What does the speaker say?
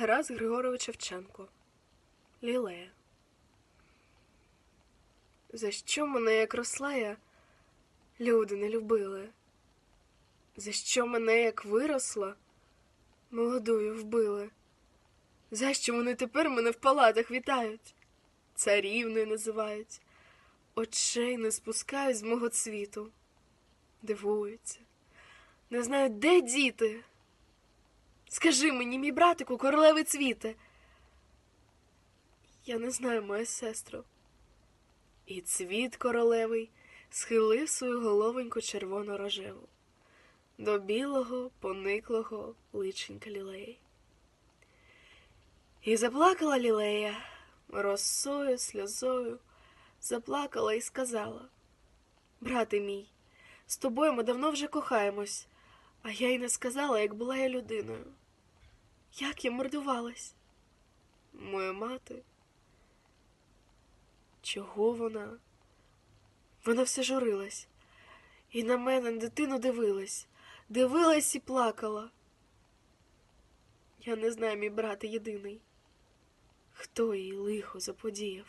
Тарас Григорович Шевченко. Лілея. За що мене, як росла я, люди не любили? За що мене, як виросла, молодою вбили? За що вони тепер мене в палатах вітають? Царівною називають, очей не спускають з мого цвіту, дивуються, не знають, де діти. Скажи мені, мій братику, королеви цвіте. Я не знаю, моя сестро. І цвіт королевий схилив свою головоньку червоно рожеву до білого, пониклого личенька лілеї. І заплакала лілея росою, сльозою, заплакала і сказала: Брате мій, з тобою ми давно вже кохаємось, а я й не сказала, як була я людиною. Як я мордувалась? Моя мати. Чого вона? Вона все журилась. І на мене, дитину, дивилась, дивилась і плакала. Я не знаю, мій брат єдиний, хто їй лихо заподіяв.